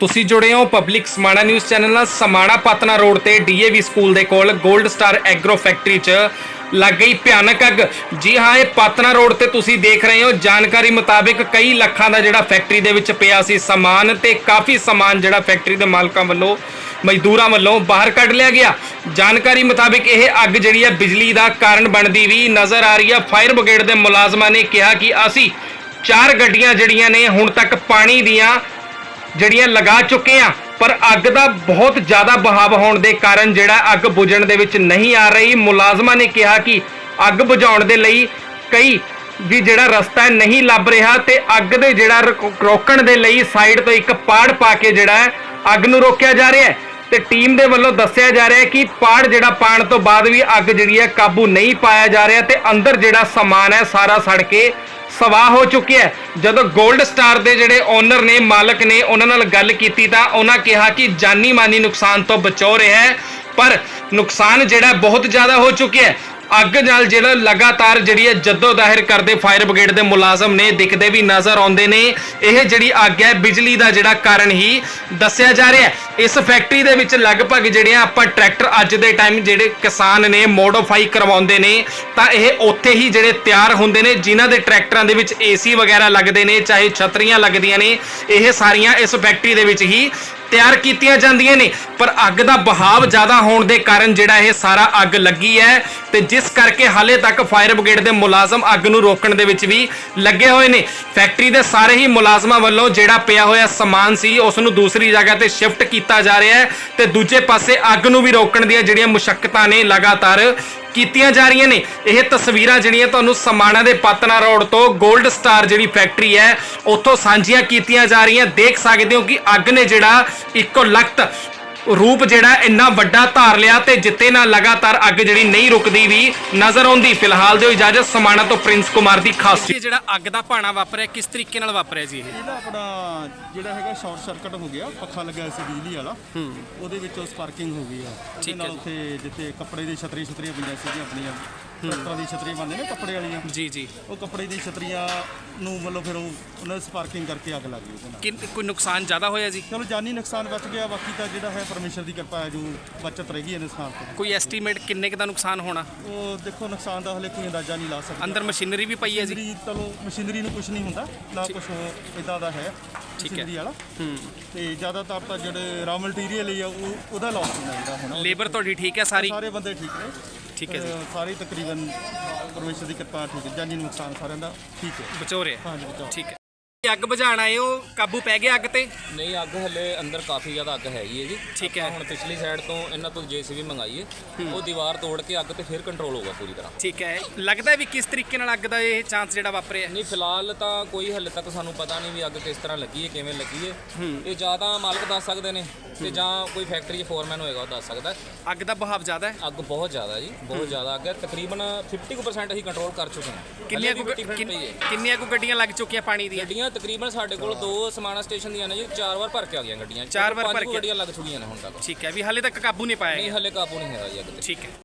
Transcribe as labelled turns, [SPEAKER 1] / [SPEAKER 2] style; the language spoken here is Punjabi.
[SPEAKER 1] ਤੁਸੀਂ ਜੁੜੇ ਹੋ ਪਬਲਿਕ ਸਮਾਣਾ ਨਿਊਜ਼ ਚੈਨਲ ਨਾਲ। ਸਮਾਣਾ ਪਤਨਾ ਰੋਡ ਤੇ ਡੀਏਵੀ ਸਕੂਲ ਦੇ ਕੋਲ 골ਡ ਸਟਾਰ ਐਗਰੋ ਫੈਕਟਰੀ 'ਚ ਲੱਗ ਗਈ ਭਿਆਨਕ ਅੱਗ। ਜੀ ਹਾਂ, ਇਹ ਪਤਨਾ ਰੋਡ ਤੇ ਤੁਸੀਂ ਦੇਖ ਰਹੇ ਹੋ। ਜਾਣਕਾਰੀ ਮੁਤਾਬਿਕ ਕਈ ਲੱਖਾਂ ਦਾ ਜਿਹੜਾ ਫੈਕਟਰੀ ਦੇ ਵਿੱਚ ਪਿਆ ਸੀ ਸਮਾਨ ਤੇ ਕਾਫੀ ਸਮਾਨ ਜਿਹੜਾ ਫੈਕਟਰੀ ਦੇ ਮਾਲਕਾਂ ਵੱਲੋਂ, ਮਜ਼ਦੂਰਾਂ ਵੱਲੋਂ ਬਾਹਰ ਕੱਢ ਲਿਆ ਗਿਆ। ਜਾਣਕਾਰੀ ਮੁਤਾਬਿਕ ਇਹ ਅੱਗ ਜਿਹੜੀ ਹੈ ਬਿਜਲੀ ਦਾ ਕਾਰਨ ਬਣਦੀ ਵੀ ਨਜ਼ਰ ਆ ਰਹੀ ਹੈ ਫਾਇਰ ਬ੍ਰਿਗੇਡ ਦੇ ਮੁਲਾਜ਼ਮਾਂ ਨੇ ਕਿਹਾ ਕਿ ਅਸੀਂ ਚਾਰ ਗੱਡੀਆਂ ਜਿਹੜੀਆਂ ਨੇ ਹੁਣ ਤੱਕ ਪਾਣੀ ਦੀਆਂ ਜਿਹੜੀਆਂ ਲਗਾ ਚੁੱਕੇ ਆ ਪਰ ਅੱਗ ਦਾ ਬਹੁਤ ਜ਼ਿਆਦਾ ਬਹਾਵ ਹੋਣ ਦੇ ਕਾਰਨ ਜਿਹੜਾ ਅੱਗ ਬੁਝਣ ਦੇ ਵਿੱਚ ਨਹੀਂ ਆ ਰਹੀ। ਮੁਲਾਜ਼ਮਾਂ ਨੇ ਕਿਹਾ ਕਿ ਅੱਗ ਬੁਝਾਉਣ ਦੇ ਲਈ ਕਈ ਵੀ ਜਿਹੜਾ ਰਸਤਾ ਨਹੀਂ ਲੱਭ ਰਿਹਾ ਤੇ ਅੱਗ ਦੇ ਜਿਹੜਾ ਰੁਕ- ਰੋਕਣ ਦੇ ਲਈ ਸਾਈਡ ਤੋਂ ਇੱਕ ਪਾੜ ਪਾ ਕੇ ਜਿਹੜਾ ਅੱਗ ਨੂੰ ਰੋਕਿਆ ਜਾ ਰਿਹਾ ਹੈ। ਤੇ ਟੀਮ ਦੇ ਵੱਲੋਂ ਦੱਸਿਆ ਜਾ ਰਿਹਾ ਹੈ ਕਿ ਪਾੜ ਜਿਹੜਾ ਪਾਣ ਤੋਂ ਬਾਅਦ ਵੀ ਅੱਗ ਜਿਹੜੀ ਹੈ ਕਾਬੂ ਨਹੀਂ ਪਾਇਆ ਜਾ ਰਿਹਾ ਤੇ ਅੰਦਰ ਜਿਹੜਾ ਸਮਾਨ ਹੈ ਸਾਰਾ ਸੜ ਕੇ ਸਵਾਹ ਹੋ ਚੁੱਕਿਆ ਹੈ। ਜਦੋਂ 골ਡ ਸਟਾਰ ਦੇ ਜਿਹੜੇ ਓਨਰ ਨੇ, ਮਾਲਕ ਨੇ ਉਹਨਾਂ ਨਾਲ ਗੱਲ ਕੀਤੀ ਤਾਂ ਉਹਨਾਂ ਕਿਹਾ ਕਿ ਜਾਨੀ ਮਾਨੀ ਨੁਕਸਾਨ ਤੋਂ ਬਚੋ ਰਿਹਾ ਹੈ, ਪਰ ਨੁਕਸਾਨ ਜਿਹੜਾ ਬਹੁਤ ਜ਼ਿਆਦਾ ਹੋ ਚੁੱਕਿਆ ਹੈ। ਅੱਗ ਨਾਲ ਜਿਹੜਾ ਲਗਾਤਾਰ ਜਿਹੜੀ ਹੈ ਜੱਦੋ ਜ਼ਾਹਿਰ ਕਰਦੇ ਫਾਇਰ ਬ੍ਰਿਗੇਡ ਦੇ ਮੁਲਾਜ਼ਮ ਨੇ ਦਿਖਦੇ ਵੀ ਨਜ਼ਰ ਆਉਂਦੇ ਨੇ। ਇਹ ਜਿਹੜੀ ਅੱਗ ਹੈ, ਬਿਜਲੀ ਦਾ ਜਿਹੜਾ ਕਾਰਨ ਹੀ ਦੱਸਿਆ ਜਾ ਰਿਹਾ ਹੈ। ਇਸ ਫੈਕਟਰੀ ਦੇ ਵਿੱਚ ਲਗਭਗ ਜਿਹੜੀਆਂ ਆਪਾਂ ਟਰੈਕਟਰ ਅੱਜ ਦੇ ਟਾਈਮ ਜਿਹੜੇ ਕਿਸਾਨ ਨੇ ਮੋਡੀਫਾਈ ਕਰਵਾਉਂਦੇ ਨੇ, ਤਾਂ ਇਹ ਉੱਥੇ ਹੀ ਜਿਹੜੇ ਤਿਆਰ ਹੁੰਦੇ ਨੇ, ਜਿਨ੍ਹਾਂ ਦੇ ਟਰੈਕਟਰਾਂ ਦੇ ਵਿੱਚ ਏਸੀ ਵਗੈਰਾ ਲੱਗਦੇ ਨੇ, ਚਾਹੇ ਛਤਰੀਆਂ ਲੱਗਦੀਆਂ ਨੇ, ਇਹ ਸਾਰੀਆਂ ਇਸ ਫੈਕਟਰੀ ਦੇ ਵਿੱਚ ਹੀ ਤਿਆਰ ਕੀਤੀਆਂ ਜਾਂਦੀਆਂ ਨੇ। ਪਰ ਅੱਗ ਦਾ ਬਹਾਵ ਜ਼ਿਆਦਾ ਹੋਣ ਦੇ ਕਾਰਨ ਜਿਹੜਾ ਇਹ ਸਾਰਾ ਅੱਗ ਲੱਗੀ ਹੈ ਤੇ ਜਿਸ ਕਰਕੇ ਹਾਲੇ ਤੱਕ ਫਾਇਰ ਬ੍ਰਿਗੇਡ ਦੇ ਮੁਲਾਜ਼ਮ ਅੱਗ ਨੂੰ ਰੋਕਣ ਦੇ ਵਿੱਚ ਵੀ ਲੱਗੇ ਹੋਏ ਨੇ। ਫੈਕਟਰੀ ਦੇ ਸਾਰੇ ਹੀ ਮੁਲਾਜ਼ਮਾਂ ਵੱਲੋਂ ਜਿਹੜਾ ਪਿਆ ਹੋਇਆ ਸਮਾਨ ਸੀ, ਉਸ ਨੂੰ ਦੂਸਰੀ ਜਗ੍ਹਾ ਤੇ ਸ਼ਿਫਟ ਕੀਤਾ ਜਾ ਰਿਹਾ ਹੈ ਤੇ ਦੂਜੇ ਪਾਸੇ ਅੱਗ ਨੂੰ ਵੀ ਰੋਕਣ ਦੀਆਂ ਜਿਹੜੀਆਂ ਮੁਸ਼ਕਲਾਂ ਨੇ ਲਗਾਤਾਰ ਕੀਤੀਆਂ ਜਾ ਰਹੀਆਂ ਨੇ। ਇਹ ਤਸਵੀਰਾਂ ਜਿਹੜੀਆਂ ਤੁਹਾਨੂੰ ਸਮਾਣਾ ਦੇ ਪਤਨਾ ਰੋਡ ਤੋਂ 골ਡ ਸਟਾਰ ਜਿਹੜੀ ਫੈਕਟਰੀ ਹੈ, ਉੱਥੋਂ ਸਾਂਝੀਆਂ ਕੀਤੀਆਂ ਜਾ ਰਹੀਆਂ। ਦੇਖ ਸਕਦੇ ਹੋ ਕਿ ਅੱਗ ਨੇ ਜਿਹੜਾ ਇੱਕੋ ਲਖਤ ਰੂਪ ਜਿਹੜਾ ਇੰਨਾ ਵੱਡਾ ਧਾਰ ਲਿਆ ਤੇ ਜਿੱਤੇ ਨਾਲ ਲਗਾਤਾਰ ਅੱਗ ਜਿਹੜੀ ਨਹੀਂ ਰੁਕਦੀ ਵੀ ਨਜ਼ਰ ਆਉਂਦੀ। ਫਿਲਹਾਲ ਦਿਓ ਇਜਾਜ਼ਤ ਸਮਾਣਾ ਤੋਂ ਪ੍ਰਿੰਸ ਕੁਮਾਰ ਦੀ ਖਾਸ ਇਹ ਜਿਹੜਾ ਅੱਗ ਦਾ ਭਾਣਾ ਵਾਪਰਿਆ ਕਿਸ ਤਰੀਕੇ ਨਾਲ ਵਾਪਰਿਆ ਜੀ ਇਹ?
[SPEAKER 2] ਇਹਦਾ ਆਪਣਾ ਜਿਹੜਾ ਹੈਗਾ ਸ਼ਾਰਟ ਸਰਕਟ ਹੋ ਗਿਆ ਪੱਖਾ ਲੱਗਿਆ ਸੀ ਬਿਜਲੀ ਵਾਲਾ। ਉਹਦੇ ਵਿੱਚੋਂ ਸਪਾਰਕਿੰਗ ਹੋ ਗਈ ਆ। ਉਹਦੇ
[SPEAKER 1] ਠੀਕ ਹੈ
[SPEAKER 2] ਨਾਲ
[SPEAKER 1] ਜੀ।
[SPEAKER 2] ਉੱਥੇ ਜਿੱਥੇ ਕੱਪੜੇ ਦੀ ਛਤਰੀ ਛਤਰੀਆਂ ਪਈਆਂ ਸੀਗੀਆਂ ਆਪਣੀਆਂ। ਟਰੈਕਟਰਾਂ ਦੀ ਛਤਰੀ ਬੰਦੇ ਨੇ ਕੱਪੜੇ ਵਾਲੀਆਂ?
[SPEAKER 1] ਜੀ ਜੀ।
[SPEAKER 2] ਉਹ ਕੱਪੜੇ ਦੀ ਛਤਰੀਆਂ ਨੂੰ ਮਤਲਬ ਫਿਰ ਉਹ ਉਹਨਾਂ ਨੇ ਸਪਾਰਕਿੰਗ ਕਰਕੇ ਅੱਗ ਲੱਗ ਗਈ ਉਹਦੇ ਨਾਲ।
[SPEAKER 1] ਕਿ ਕੋਈ ਨੁਕਸਾਨ ਜ਼ਿਆਦਾ ਹੋਇਆ ਜੀ?
[SPEAKER 2] ਚਲੋ ਜਾਨੀ ਨੁਕਸਾਨ ਬਚ ਗਿਆ ਬਾਕੀ ਤਾਂ ਜਿਹੜਾ ਹੈ ਪਰਮੇਸ਼ਰ ਦੀ ਕਿਰਪਾ ਹੈ ਜੋ ਬਚਤ ਰਹਿ ਗਈ ਹੈ ਨੁਕਸਾਨ ਤੋਂ।
[SPEAKER 1] ਕੋਈ ਐਸਟੀਮੇਟ ਕਿੰਨੇ ਕੁ ਦਾ ਨੁਕਸਾਨ ਹੋਣਾ?
[SPEAKER 2] ਉਹ ਦੇਖੋ ਨੁਕਸਾਨ ਦਾ ਹਲੇ ਕੋਈ ਅੰਦਾਜ਼ਾ ਨਹੀਂ ਲਾ ਸਕਦਾ।
[SPEAKER 1] ਅੰਦਰ ਮਸ਼ੀਨਰੀ ਵੀ ਪਈ ਹੈ ਜੀ?
[SPEAKER 2] ਮਸ਼ੀਨਰੀ ਚਲੋ ਮਸ਼ੀਨਰੀ ਨੂੰ ਕੁਝ ਨਹੀਂ ਹੁੰਦਾ ਨਾ ਕੁਝ ਇਦਾਂ ਦਾ ਹੈ
[SPEAKER 1] ਠੀਕ ਹੈ।
[SPEAKER 2] ਮਸ਼ੀਨਰੀ ਵਾਲਾ।
[SPEAKER 1] ਹੂੰ।
[SPEAKER 2] ਤੇ ਜ਼ਿਆਦਾਤਰ ਤਾਂ ਜਿਹੜੇ ਰਾ ਮਟੀਰੀਅਲ ਹੀ ਆ ਉਹ ਉਹਦਾ ਲਾਸ ਹੁੰਦਾ ਜਿਹੜਾ ਹੁਣ।
[SPEAKER 1] ਲੇਬਰ ਤੁਹਾਡੀ ਠੀਕ ਹੈ ਸਾਰੀ?
[SPEAKER 2] ਸਾਰੇ ਬੰਦੇ ਠੀਕ ਨੇ।
[SPEAKER 1] ਠੀਕ ਹੈ ਜੀ।
[SPEAKER 2] ਅਹ ਸਾਰੇ ਤਕਰੀਬਨ ਪਰਮੇਸ਼ਰ ਦੀ ਕਿਰਪਾ ਠੀਕ ਹੈ। ਜਾਨੀ ਨੁਕਸਾਨ ਸਾਰਿਆਂ ਦਾ ਠੀਕ ਹੈ।
[SPEAKER 1] ਬਚੋ ਰਿਹਾ।
[SPEAKER 2] ਹਾਂਜੀ ਬਚਾਓ।
[SPEAKER 1] ਠੀਕ ਹੈ। ਅੱਗ ਬੁਝਾਉਣ ਆਏ ਹੋ ਕਾਬੂ ਪੈ ਗਿਆ ਅੱਗ ਤੇ?
[SPEAKER 3] ਨਹੀਂ ਅੱਗ ਹਲੇ ਅੰਦਰ ਕਾਫੀ ਜ਼ਿਆਦਾ ਅੱਗ ਹੈਗੀ ਹੈ ਜੀ।
[SPEAKER 1] ਠੀਕ ਹੈ।
[SPEAKER 3] ਆਪਾਂ ਹੁਣ ਪਿਛਲੀ ਸਾਈਡ ਤੋਂ ਇਹਨਾਂ ਤੋਂ ਜੀਸੀਬੀ ਮੰਗਾਈ ਹੈ। ਉਹ ਦੀਵਾਰ ਤੋੜ ਕੇ ਅੱਗ ਤੇ ਫਿਰ ਕੰਟਰੋਲ ਹੋਗਾ ਪੂਰੀ ਤਰ੍ਹਾਂ।
[SPEAKER 1] ਠੀਕ ਹੈ। ਲੱਗਦਾ ਵੀ ਕਿਸ ਤਰੀਕੇ ਨਾਲ ਅੱਗ ਦਾ ਇਹ ਚਾਂਸ ਜਿਹੜਾ ਵਾਪਰਿਆ?
[SPEAKER 3] ਨਹੀਂ ਫਿਲਹਾਲ ਤਾਂ ਕੋਈ ਹਲੇ ਤੱਕ ਸਾਨੂੰ ਪਤਾ ਨਹੀਂ ਵੀ ਅੱਗ ਕਿਸ ਤਰ੍ਹਾਂ ਲੱਗੀ ਹੈ ਕਿਵੇਂ ਲੱਗੀ ਹੈ। ਇਹ ਜਾਂ ਤਾਂ ਮਾਲਕ ਦੱਸ ਸਕਦੇ ਨੇ ਤੇ ਜਾਂ ਕੋਈ ਫੈਕਟਰੀ 'ਚ ਫੋਰਮੈਨ ਹੋਏਗਾ ਉਹ ਦੱਸ ਸਕਦਾ। ਹੈ।
[SPEAKER 1] ਅੱਗ ਦਾ ਬਹਾਵ ਜ਼ਿਆਦਾ ਹੈ?
[SPEAKER 3] ਅੱਗ ਬਹੁਤ ਜ਼ਿਆਦਾ ਜੀ ਬਹੁਤ ਜ਼ਿਆਦਾ ਅੱਗ ਹੈ। ਤਕਰੀਬਨ 50% ਅਸੀਂ ਕੰਟਰੋਲ ਕਰ ਚੁੱਕੇ ਹਾਂ।
[SPEAKER 1] ਕਿੰਨੀਆਂ
[SPEAKER 3] ਹਲੇ
[SPEAKER 1] ਕੁ
[SPEAKER 3] ਵੀ different
[SPEAKER 1] ਕਿੰਨ-
[SPEAKER 3] ਪਈ ਹੈ।
[SPEAKER 1] ਕਿੰਨੀਆਂ ਕੁ ਗੱਡੀਆਂ ਲੱਗ ਚੁੱਕੀਆਂ ਪਾਣੀ ਦੀਆਂ?
[SPEAKER 3] ਗੱਡੀਆਂ ਤਕਰੀਬਨ ਸਾਡੇ ਕੋਲ ਦੋ ਸਮਾਣਾ ਸਟੇਸ਼ਨ ਦੀਆਂ ਨੇ ਜੀ ਚਾਰ ਵਾਰ ਭਰ ਕੇ ਆ ਗਈਆਂ ਗੱਡੀਆਂ
[SPEAKER 1] ਚਾਰ ਵਾਰ ਭਰ
[SPEAKER 3] ਕੁ
[SPEAKER 1] ਕੇ।
[SPEAKER 3] ਗੱਡੀਆਂ ਲੱਗ ਚੁੱਕੀਆਂ ਨੇ ਹੁਣ ਤੱਕ।
[SPEAKER 1] ਠੀਕ ਹੈ ਵੀ ਹਾਲੇ ਤੱਕ ਕਾਬੂ ਨਹੀਂ ਪਾਇਆ
[SPEAKER 3] ਨਹੀਂ
[SPEAKER 1] ਗਿਆ।
[SPEAKER 3] ਹਲੇ ਕਾਬੂ ਨਹੀਂ ਹੈਗਾ ਜੀ ਅੱਗ। ਤੇ
[SPEAKER 1] ਠੀਕ ਹੈ।